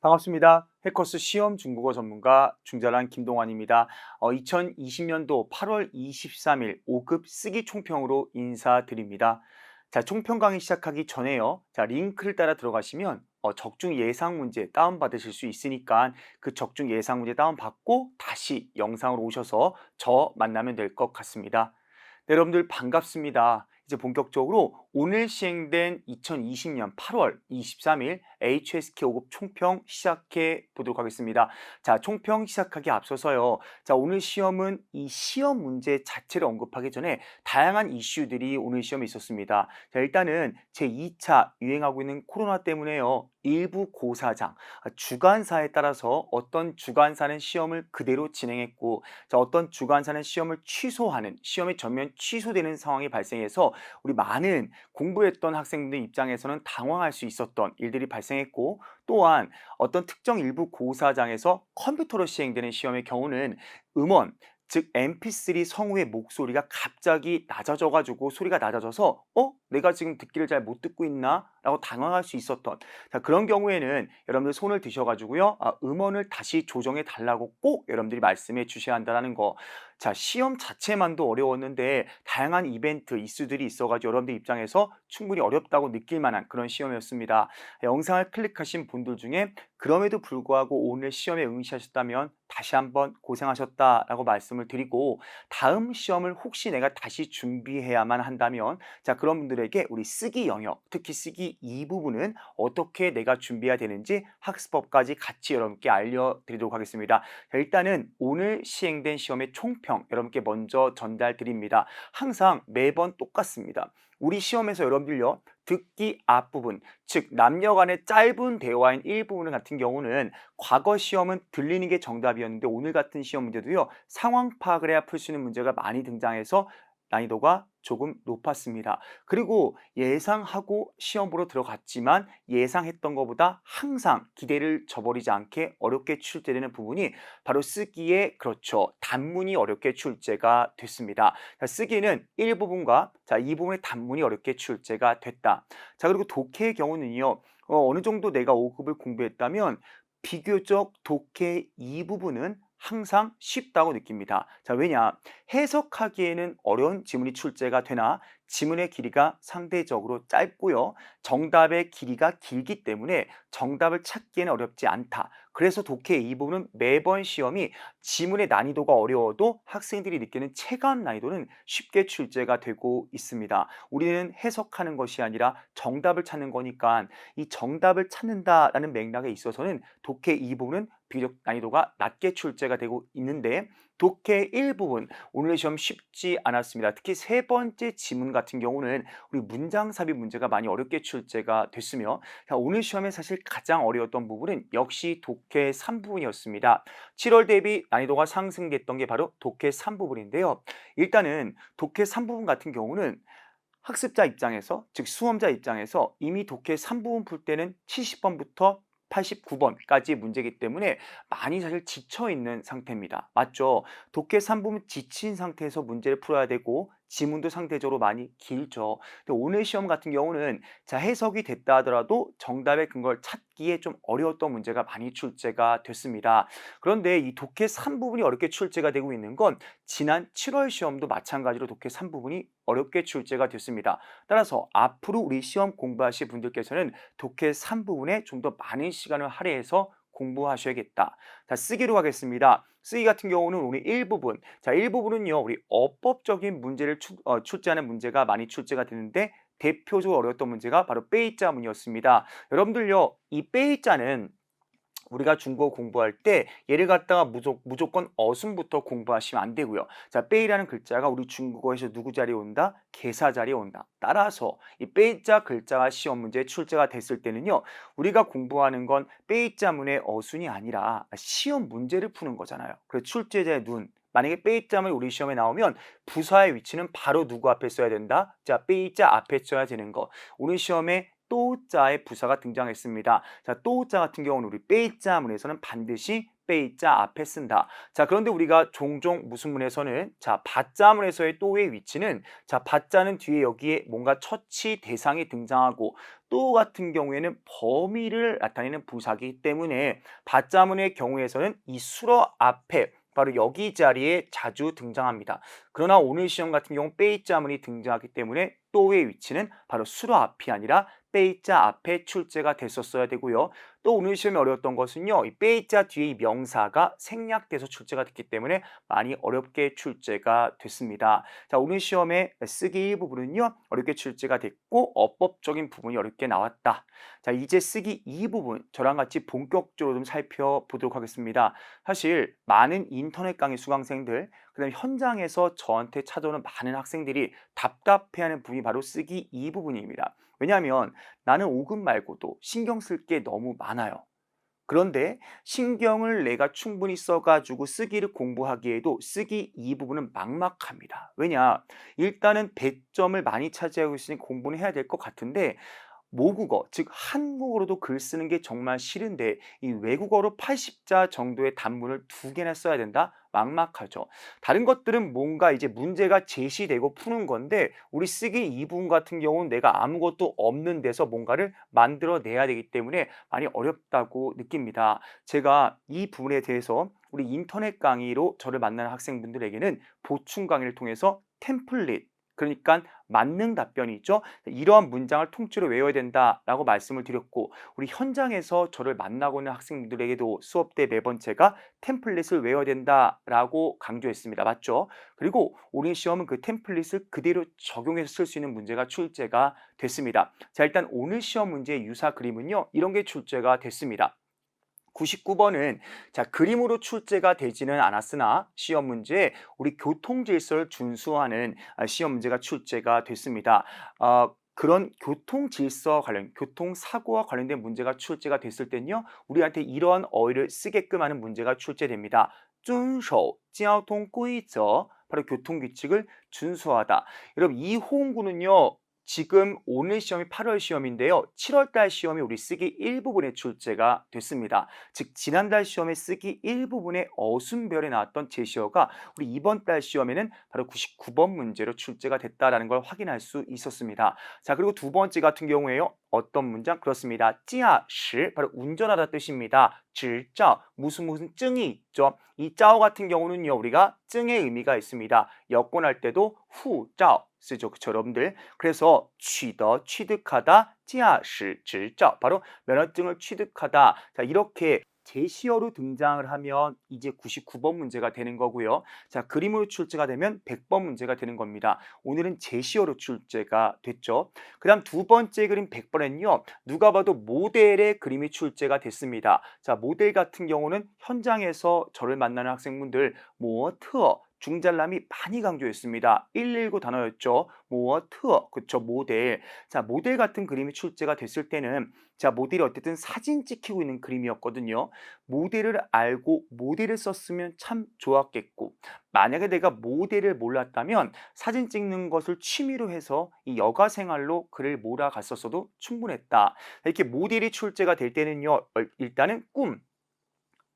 반갑습니다. 해커스 시험 중국어 전문가 중자란 김동환입니다. 어, 2020년도 8월 23일 5급 쓰기 총평으로 인사드립니다. 자, 총평 강의 시작하기 전에요. 자, 링크를 따라 들어가시면 어, 적중 예상 문제 다운받으실 수 있으니까 그 적중 예상 문제 다운받고 다시 영상으로 오셔서 저 만나면 될 것 같습니다. 네, 여러분들 반갑습니다. 이제 본격적으로 오늘 시행된 2020년 8월 23일 HSK 5급 총평 시작해 보도록 하겠습니다. 자, 총평 시작하기 앞서서요. 자, 오늘 시험은 이 시험 문제 자체를 언급하기 전에 다양한 이슈들이 오늘 시험에 있었습니다. 자, 일단은 제 2차 유행하고 있는 코로나 때문에요. 일부 고사장, 아, 주관사에 따라서 어떤 주관사는 시험을 그대로 진행했고, 자, 어떤 주관사는 시험을 취소하는, 시험이 전면 취소되는 상황이 발생해서 우리 많은 공부했던 학생들 입장에서는 당황할 수 있었던 일들이 발생했고 또한 어떤 특정 일부 고사장에서 컴퓨터로 시행되는 시험의 경우는 음원 즉 mp3 성우의 목소리가 갑자기 낮아져 가지고 소리가 낮아져서 어 내가 지금 듣기를 잘 못 듣고 있나 라고 당황할 수 있었던 자 그런 경우에는 여러분들 손을 드셔 가지고요 아, 음원을 다시 조정해 달라고 꼭 여러분들이 말씀해 주셔야 한다는 거. 자 시험 자체만도 어려웠는데 다양한 이벤트 이슈들이 있어 가지고 여러분들 입장에서 충분히 어렵다고 느낄 만한 그런 시험이었습니다. 영상을 클릭하신 분들 중에 그럼에도 불구하고 오늘 시험에 응시하셨다면 다시 한번 고생하셨다라고 말씀을 드리고 다음 시험을 혹시 내가 다시 준비해야만 한다면 자 그런 분들 에게 우리 쓰기 영역 특히 쓰기 이 부분은 어떻게 내가 준비해야 되는지 학습법까지 같이 여러분께 알려드리도록 하겠습니다. 자, 일단은 오늘 시행된 시험의 총평 여러분께 먼저 전달드립니다. 항상 매번 똑같습니다. 우리 시험에서 여러분들요 듣기 앞부분 즉 남녀 간의 짧은 대화인 일부분 같은 경우는 과거 시험은 들리는 게 정답이었는데 오늘 같은 시험 문제도요 상황 파악을 해야 풀 수 있는 문제가 많이 등장해서 난이도가 조금 높았습니다. 그리고 예상하고 시험 보러 들어갔지만 예상했던 것보다 항상 기대를 저버리지 않게 어렵게 출제되는 부분이 바로 쓰기에 그렇죠. 단문이 어렵게 출제가 됐습니다. 자, 쓰기는 1부분과 자, 2부분의 단문이 어렵게 출제가 됐다. 자, 그리고 독해의 경우는요. 어, 어느 정도 내가 5급을 공부했다면 비교적 독해 2부분은 항상 쉽다고 느낍니다. 자, 왜냐? 해석하기에는 어려운 지문이 출제가 되나 지문의 길이가 상대적으로 짧고요. 정답의 길이가 길기 때문에 정답을 찾기에는 어렵지 않다. 그래서 독해 이 부분은 매번 시험이 지문의 난이도가 어려워도 학생들이 느끼는 체감 난이도는 쉽게 출제가 되고 있습니다. 우리는 해석하는 것이 아니라 정답을 찾는 거니까 이 정답을 찾는다라는 맥락에 있어서는 독해 이 부분은 비교적 난이도가 낮게 출제가 되고 있는데 독해 일부분 오늘 시험 쉽지 않았습니다. 특히 세 번째 지문 같은 경우는 우리 문장 삽입 문제가 많이 어렵게 출제가 됐으며 자, 오늘 시험에 사실 가장 어려웠던 부분은 역시 독해 3부분이었습니다. 7월 대비 난이도가 상승됐던 게 바로 독해 3부분인데요. 일단은 독해 3부분 같은 경우는 학습자 입장에서 즉 수험자 입장에서 이미 독해 3부분 풀 때는 70번부터 89번까지 문제이기 때문에 많이 사실 지쳐 있는 상태입니다. 맞죠? 독해 3부분 지친 상태에서 문제를 풀어야 되고 지문도 상대적으로 많이 길죠. 근데 오늘 시험 같은 경우는 자 해석이 됐다 하더라도 정답의 근거를 찾기에 좀 어려웠던 문제가 많이 출제가 됐습니다. 그런데 이 독해 3 부분이 어렵게 출제가 되고 있는 건 지난 7월 시험도 마찬가지로 독해 3 부분이 어렵게 출제가 됐습니다. 따라서 앞으로 우리 시험 공부하실 분들께서는 독해 3 부분에 좀 더 많은 시간을 할애해서 공부하셔야겠다. 자, 쓰기로 가겠습니다. 쓰기 같은 경우는 우리 일부분. 자, 일부분은요, 우리 어법적인 문제를 출, 어, 출제하는 문제가 많이 출제가 되는데 대표적으로 어려웠던 문제가 바로 빼이자 문이었습니다. 여러분들요, 이 빼이자는 우리가 중국어 공부할 때 얘를 갖다가 무조, 무조건 어순부터 공부하시면 안 되고요. 자, 빼이라는 글자가 우리 중국어에서 누구 자리에 온다? 개사 자리에 온다. 따라서 이 빼이자 글자가 시험 문제에 출제가 됐을 때는요. 우리가 공부하는 건 빼이자문의 어순이 아니라 시험 문제를 푸는 거잖아요. 그래서 출제자의 눈, 만약에 빼이자문이 우리 시험에 나오면 부사의 위치는 바로 누구 앞에 써야 된다? 자, 빼이자 앞에 써야 되는 거. 오늘 시험에 또자의 부사가 등장했습니다. 자, 또자 같은 경우는 우리 빼자 문에서는 반드시 베이자 앞에 쓴다. 자, 그런데 우리가 종종 무슨 문에서는 자, 받자 문에서의 또의 위치는 자, 받자는 뒤에 여기에 뭔가 처치 대상이 등장하고 또 같은 경우에는 범위를 나타내는 부사기 때문에 받자문의 경우에서는 이 수러 앞에 바로 여기 자리에 자주 등장합니다. 그러나 오늘 시험 같은 경우 베이자문이 등장하기 때문에 또의 위치는 바로 수러 앞이 아니라 베이자 앞에 출제가 됐었어야 되고요. 또 오늘 시험이 어려웠던 것은요. 이 베이자 뒤에 이 명사가 생략돼서 출제가 됐기 때문에 많이 어렵게 출제가 됐습니다. 자, 오늘 시험의 쓰기 부분은요. 어렵게 출제가 됐고 어법적인 부분이 어렵게 나왔다. 자, 이제 쓰기 이 부분 저랑 같이 본격적으로 좀 살펴보도록 하겠습니다. 사실 많은 인터넷 강의 수강생들 그다음 현장에서 저한테 찾아오는 많은 학생들이 답답해하는 부분이 바로 쓰기 이 부분입니다. 왜냐하면 나는 5급 말고도 신경 쓸 게 너무 많아요. 그런데 신경을 내가 충분히 써가지고 쓰기를 공부하기에도 쓰기 이 부분은 막막합니다. 왜냐? 일단은 100점을 많이 차지하고 있으니 공부는 해야 될 것 같은데 모국어, 즉 한국어로도 글 쓰는 게 정말 싫은데 이 외국어로 80자 정도의 단문을 두 개나 써야 된다? 막막하죠. 다른 것들은 뭔가 이제 문제가 제시되고 푸는 건데 우리 쓰기 이 부분 같은 경우는 내가 아무것도 없는 데서 뭔가를 만들어내야 되기 때문에 많이 어렵다고 느낍니다. 제가 이 부분에 대해서 우리 인터넷 강의로 저를 만나는 학생분들에게는 보충 강의를 통해서 템플릿 그러니까 맞는 답변이 있죠. 이러한 문장을 통째로 외워야 된다라고 말씀을 드렸고 우리 현장에서 저를 만나고 있는 학생분들에게도 수업 때 매번 제가 템플릿을 외워야 된다라고 강조했습니다. 맞죠? 그리고 오늘 시험은 그 템플릿을 그대로 적용해서 쓸 수 있는 문제가 출제가 됐습니다. 자, 일단 오늘 시험 문제의 유사 그림은요. 이런 게 출제가 됐습니다. 99번은 자 그림으로 출제가 되지는 않았으나 시험 문제에 우리 교통 질서를 준수하는 아, 시험 문제가 출제가 됐습니다. 어, 그런 교통 질서 관련, 교통 사고와 관련된 문제가 출제가 됐을 때는요, 우리한테 이러한 어휘를 쓰게끔 하는 문제가 출제됩니다. 遵守交通规则 바로 교통 규칙을 준수하다. 여러분 이 호응구는요. 지금 오늘 시험이 8월 시험인데요. 7월달 시험이 우리 쓰기 일부분에 출제가 됐습니다. 즉 지난달 시험에 쓰기 일부분에 어순별에 나왔던 제시어가 우리 이번 달 시험에는 바로 99번 문제로 출제가 됐다라는 걸 확인할 수 있었습니다. 자 그리고 두 번째 같은 경우에요. 어떤 문장? 그렇습니다. 찌아시 바로 운전하다 뜻입니다. 질자 무슨 무슨 증이 있죠. 이 짜오 같은 경우는요. 우리가 증의 의미가 있습니다. 여권할 때도 후짜오 쓰죠. 그쵸 여러분들. 그래서 취더 취득하다 찌아시 질자 바로 면허증을 취득하다. 자 이렇게 제시어로 등장을 하면 이제 99번 문제가 되는 거고요. 자, 그림으로 출제가 되면 100번 문제가 되는 겁니다. 오늘은 제시어로 출제가 됐죠. 그 다음 두 번째 그림 100번엔요. 누가 봐도 모델의 그림이 출제가 됐습니다. 자, 모델 같은 경우는 현장에서 저를 만나는 학생분들 모어 중잘남이 많이 강조했습니다. 119 단어였죠. 모어 트어 그쵸 모델 자 모델 같은 그림이 출제가 됐을 때는 자 모델이 어쨌든 사진 찍히고 있는 그림이었거든요. 모델을 알고 모델을 썼으면 참 좋았겠고 만약에 내가 모델을 몰랐다면 사진 찍는 것을 취미로 해서 이 여가 생활로 글을 몰아갔었어도 충분했다. 이렇게 모델이 출제가 될 때는요 일단은 꿈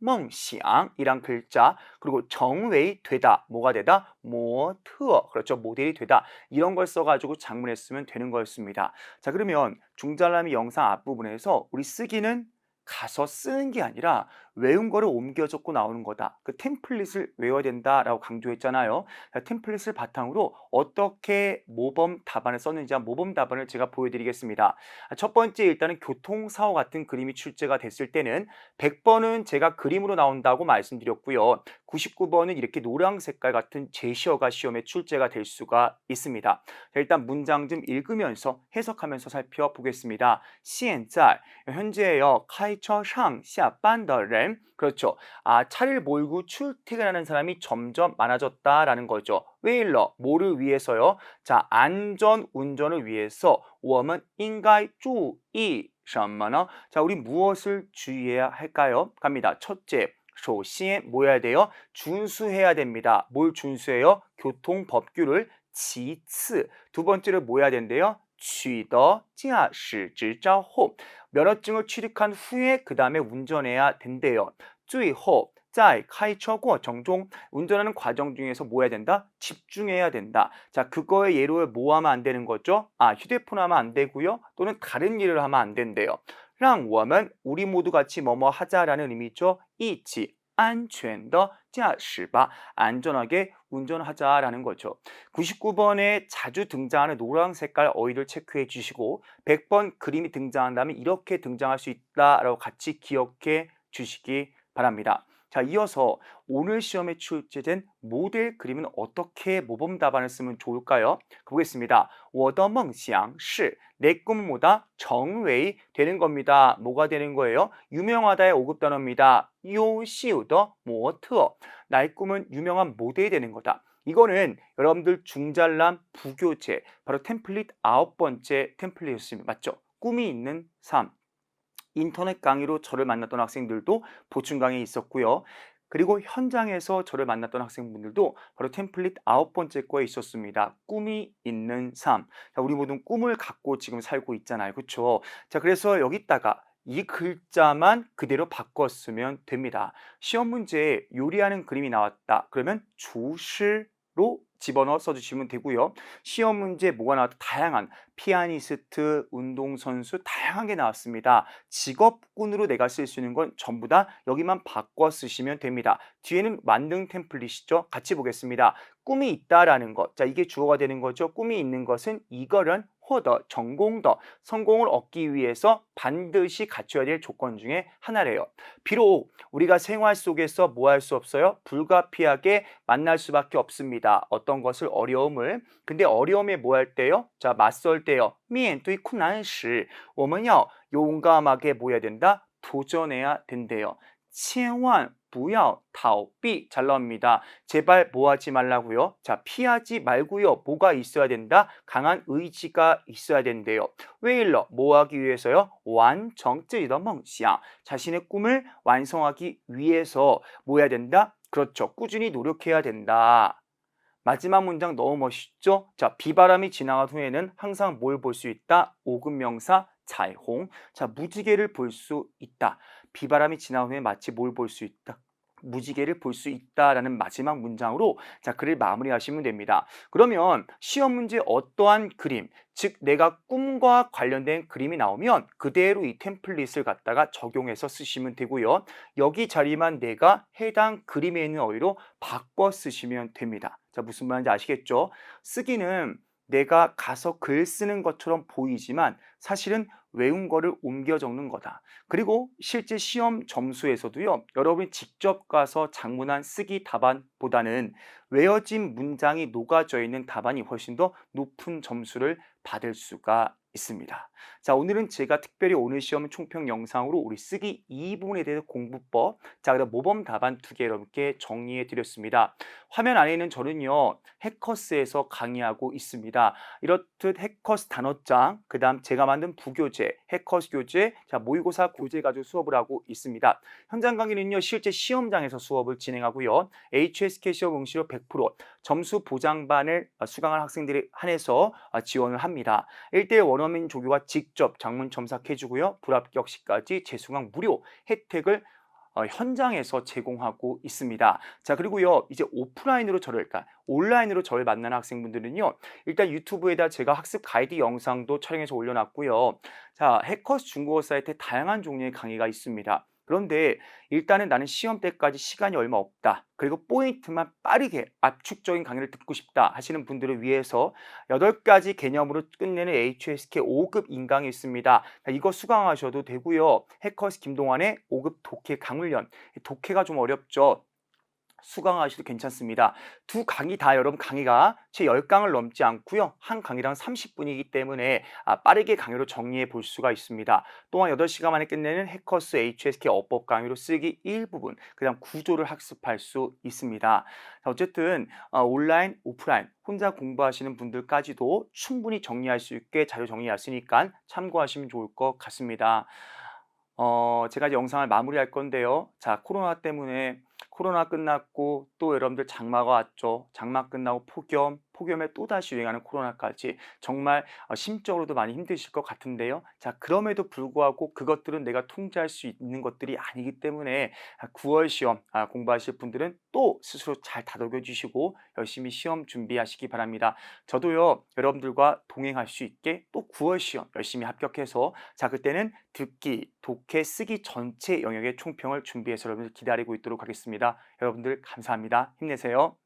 멍시앙이란 글자 그리고 정웨이 되다 뭐가 되다? 모트어. 그렇죠. 모델이 되다. 이런 걸 써가지고 장문에 쓰면 되는 거였습니다. 자 그러면 중잘남이 영상 앞부분에서 우리 쓰기는 가서 쓰는 게 아니라 외운 거를 옮겨 적고 나오는 거다. 그 템플릿을 외워야 된다라고 강조했잖아요. 템플릿을 바탕으로 어떻게 모범 답안을 썼는지 모범 답안을 제가 보여드리겠습니다. 첫 번째 일단은 교통사고 같은 그림이 출제가 됐을 때는 100번은 제가 그림으로 나온다고 말씀드렸고요. 99번은 이렇게 노랑 색깔 같은 제시어가 시험에 출제가 될 수가 있습니다. 일단 문장 좀 읽으면서 해석하면서 살펴보겠습니다. 现在 현재요. 开车上下班的人 그렇죠. 아, 차를 몰고 출퇴근하는 사람이 점점 많아졌다라는 거죠. 왜일러? 뭐를 위해서요? 자, 안전 운전을 위해서 我们应该注意什么呢? 자, 우리 무엇을 주의해야 할까요? 갑니다. 첫째, 首先 뭐 해야 돼요? 준수해야 됩니다. 뭘 준수해요? 교통 법규를 其次두 번째로 뭐 해야 된대요? 취더 찌아시 지자호 면허증을 취득한 후에 그 다음에 운전해야 된대요. 쯔이호 짜이 카이처고 정종 운전하는 과정 중에서 뭐 해야 된다? 집중해야 된다. 자, 그거의 예로 뭐 하면 안 되는 거죠? 아, 휴대폰 하면 안 되고요. 또는 다른 일을 하면 안 된대요. 랑 뭐 워면 우리 모두 같이 뭐뭐 하자라는 의미죠. 이치 安全的驾驶吧. 안전하게 운전하자라는 거죠. 99번에 자주 등장하는 노란 색깔 어휘를 체크해 주시고 100번 그림이 등장한다면 이렇게 등장할 수 있다라고 같이 기억해 주시기 바랍니다. 자, 이어서 오늘 시험에 출제된 모델 그림은 어떻게 모범 답안을 쓰면 좋을까요? 보겠습니다. 我的梦想是내 꿈은 뭐다? 정웨이 되는 겁니다. 뭐가 되는 거예요? 유명하다의 5급 단어입니다. 优秀的模特 나의 꿈은 유명한 모델이 되는 거다. 이거는 여러분들 중잘남 부교재 바로 템플릿 아홉 번째 템플릿이었습니다. 맞죠? 꿈이 있는 삶. 인터넷 강의로 저를 만났던 학생들도 보충 강의에 있었고요. 그리고 현장에서 저를 만났던 학생분들도 바로 템플릿 아홉 번째 거에 있었습니다. 꿈이 있는 삶. 자, 우리 모두 꿈을 갖고 지금 살고 있잖아요. 그렇죠? 자, 그래서 여기다가 이 글자만 그대로 바꿨으면 됩니다. 시험 문제에 요리하는 그림이 나왔다. 그러면 주실로 집어넣어 써주시면 되고요. 시험 문제 뭐가 나왔다? 다양한 피아니스트, 운동선수 다양하게 나왔습니다. 직업군으로 내가 쓸 수 있는 건 전부 다 여기만 바꿔 쓰시면 됩니다. 뒤에는 만능 템플릿이죠. 같이 보겠습니다. 꿈이 있다라는 것. 자, 이게 주어가 되는 거죠. 꿈이 있는 것은 이거는 호더, 전공더, 성공을 얻기 위해서 반드시 갖춰야 될 조건 중에 하나래요. 비록 우리가 생활 속에서 뭐 할 수 없어요? 불가피하게 만날 수밖에 없습니다. 어떤 것을 어려움을. 근데 어려움에 뭐 할 때요? 자, 맞설 때요. 面对困难时我们要 용감하게 뭐 해야 된다? 도전해야 된대요. 千万 부여 타오비 잘 나옵니다. 제발 뭐 하지 말라고요? 자, 피하지 말고요. 뭐가 있어야 된다? 강한 의지가 있어야 된대요. 왜일러? 뭐 하기 위해서요? 완정지더멍시야 자신의 꿈을 완성하기 위해서 뭐 해야 된다? 그렇죠. 꾸준히 노력해야 된다. 마지막 문장 너무 멋있죠? 자, 비바람이 지나간 후에는 항상 뭘 볼 수 있다? 오금명사 자홍. 자, 무지개를 볼 수 있다. 비바람이 지난 후에 마치 뭘 볼 수 있다. 무지개를 볼 수 있다라는 마지막 문장으로 자 글을 마무리하시면 됩니다. 그러면 시험 문제 어떠한 그림, 즉 내가 꿈과 관련된 그림이 나오면 그대로 이 템플릿을 갖다가 적용해서 쓰시면 되고요. 여기 자리만 내가 해당 그림에 있는 어휘로 바꿔 쓰시면 됩니다. 자 무슨 말인지 아시겠죠? 쓰기는 내가 가서 글 쓰는 것처럼 보이지만 사실은 외운 거를 옮겨 적는 거다. 그리고 실제 시험 점수에서도요. 여러분이 직접 가서 장문한 쓰기 답안보다는 외워진 문장이 녹아져 있는 답안이 훨씬 더 높은 점수를 받을 수가 있습니다. 자, 오늘은 제가 특별히 오늘 시험 총평 영상으로 우리 쓰기 2부분에 대해서 공부법, 자, 그다음 모범 답안 두 개 여러분께 정리해 드렸습니다. 화면 안에는 저는요, 해커스에서 강의하고 있습니다. 이렇듯 해커스 단어장, 그다음 제가 만든 부교재, 해커스 교재, 자, 모의고사 교재 가지고 수업을 하고 있습니다. 현장 강의는요, 실제 시험장에서 수업을 진행하고요. HSK 시험 응시로 100% 점수 보장반을 수강한 학생들에 한해서 지원을 합니다. 1대1 원어민 조교가 직접 장문 첨삭해주고요. 불합격 시까지 재수강 무료 혜택을 어, 현장에서 제공하고 있습니다. 자 그리고요 이제 오프라인으로 저를 그러니까 온라인으로 저를 만나는 학생분들은요 일단 유튜브에다 제가 학습 가이드 영상도 촬영해서 올려놨고요. 자 해커스 중국어 사이트에 다양한 종류의 강의가 있습니다. 그런데 일단은 나는 시험 때까지 시간이 얼마 없다. 그리고 포인트만 빠르게 압축적인 강의를 듣고 싶다 하시는 분들을 위해서 8가지 개념으로 끝내는 HSK 5급 인강이 있습니다. 이거 수강하셔도 되고요. 해커스 김동환의 5급 독해 강훈련. 독해가 좀 어렵죠. 수강하셔도 괜찮습니다. 두 강의 다 여러분 강의가 제 10강을 넘지 않고요. 한 강의당 30분이기 때문에 아, 빠르게 강의로 정리해 볼 수가 있습니다. 또한 8시간 만에 끝내는 해커스 HSK 어법 강의로 쓰기 일부분, 그다음 구조를 학습할 수 있습니다. 자, 어쨌든 어, 온라인, 오프라인 혼자 공부하시는 분들까지도 충분히 정리할 수 있게 자료 정리했으니까 참고하시면 좋을 것 같습니다. 어, 제가 이제 영상을 마무리할 건데요. 자, 코로나 때문에 코로나 끝났고 또 여러분들 장마가 왔죠. 장마 끝나고 폭염, 폭염에 또다시 유행하는 코로나까지 정말 어 심적으로도 많이 힘드실 것 같은데요. 자 그럼에도 불구하고 그것들은 내가 통제할 수 있는 것들이 아니기 때문에 아 9월 시험 아 공부하실 분들은 또 스스로 잘 다독여 주시고 열심히 시험 준비하시기 바랍니다. 저도요 여러분들과 동행할 수 있게 또 9월 시험 열심히 합격해서 자 그때는 듣기, 독해, 쓰기 전체 영역의 총평을 준비해서 여러분들 기다리고 있도록 하겠습니다. 여러분들 감사합니다. 힘내세요.